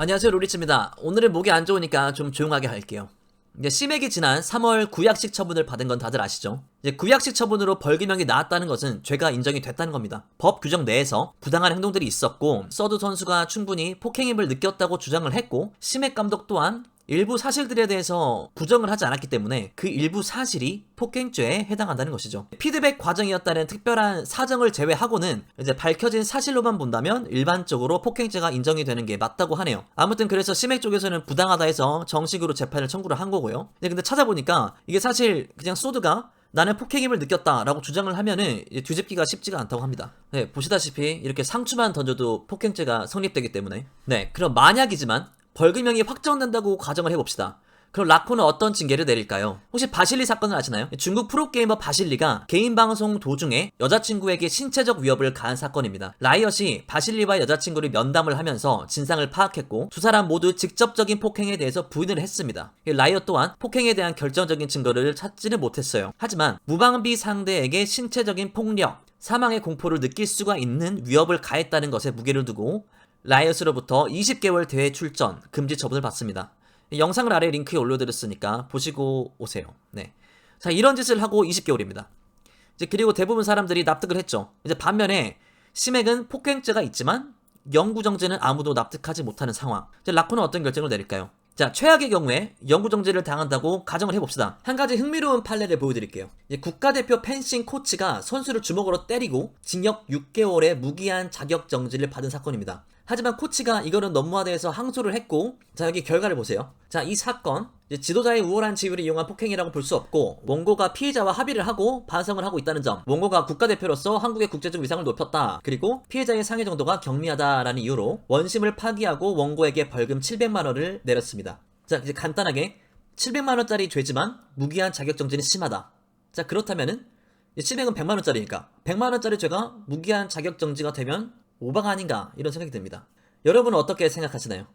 안녕하세요 로리츠입니다. 오늘은 목이 안 좋으니까 좀 조용하게 할게요. 이제 심액이 지난 3월 구약식 처분을 받은 건 다들 아시죠? 이제 구약식 처분으로 벌금형이 나왔다는 것은 죄가 인정이 됐다는 겁니다. 법 규정 내에서 부당한 행동들이 있었고 서두 선수가 충분히 폭행임을 느꼈다고 주장을 했고 심액 감독 또한 일부 사실들에 대해서 부정을 하지 않았기 때문에 그 일부 사실이 폭행죄에 해당한다는 것이죠. 피드백 과정이었다는 특별한 사정을 제외하고는 이제 밝혀진 사실로만 본다면 일반적으로 폭행죄가 인정이 되는 게 맞다고 하네요. 아무튼 그래서 심액 쪽에서는 부당하다 해서 정식으로 재판을 청구를 한 거고요. 근데, 근데 찾아보니까 이게 사실 그냥 소드가 나는 폭행임을 느꼈다라고 주장을 하면은 뒤집기가 쉽지가 않다고 합니다. 네, 보시다시피 이렇게 상추만 던져도 폭행죄가 성립되기 때문에. 네, 그럼 만약이지만 벌금형이 확정된다고 가정을 해봅시다. 그럼 라코는 어떤 징계를 내릴까요? 혹시 바실리 사건을 아시나요? 중국 프로게이머 바실리가 개인 방송 도중에 여자친구에게 신체적 위협을 가한 사건입니다. 라이엇이 바실리와 여자친구를 면담을 하면서 진상을 파악했고 두 사람 모두 직접적인 폭행에 대해서 부인을 했습니다. 라이엇 또한 폭행에 대한 결정적인 증거를 찾지는 못했어요. 하지만 무방비 상대에게 신체적인 폭력, 사망의 공포를 느낄 수가 있는 위협을 가했다는 것에 무게를 두고 라이엇으로부터 20개월 대회 출전 금지 처분을 받습니다. 영상을 아래 링크에 올려드렸으니까 보시고 오세요. 네. 자, 이런 짓을 하고 20개월입니다. 이제 그리고 대부분 사람들이 납득을 했죠. 이제 반면에 심액은 폭행죄가 있지만 영구정지는 아무도 납득하지 못하는 상황. 이제 라코는 어떤 결정을 내릴까요? 자, 최악의 경우에 영구 정지를 당한다고 가정을 해봅시다. 한 가지 흥미로운 판례를 보여드릴게요. 국가대표 펜싱 코치가 선수를 주먹으로 때리고 징역 6개월의 무기한 자격 정지를 받은 사건입니다. 하지만 코치가 이거는 너무하다 해서 항소를 했고 자 여기 결과를 보세요. 자 이 사건 지도자의 우월한 지위를 이용한 폭행이라고 볼 수 없고 원고가 피해자와 합의를 하고 반성을 하고 있다는 점 원고가 국가대표로서 한국의 국제적 위상을 높였다 그리고 피해자의 상해 정도가 경미하다라는 이유로 원심을 파기하고 원고에게 벌금 700만 원을 내렸습니다. 자 이제 간단하게 700만 원짜리 죄지만 무기한 자격정지는 심하다. 자 그렇다면은 700은 100만 원짜리니까 100만 원짜리 죄가 무기한 자격정지가 되면 오바가 아닌가 이런 생각이 듭니다. 여러분은 어떻게 생각하시나요?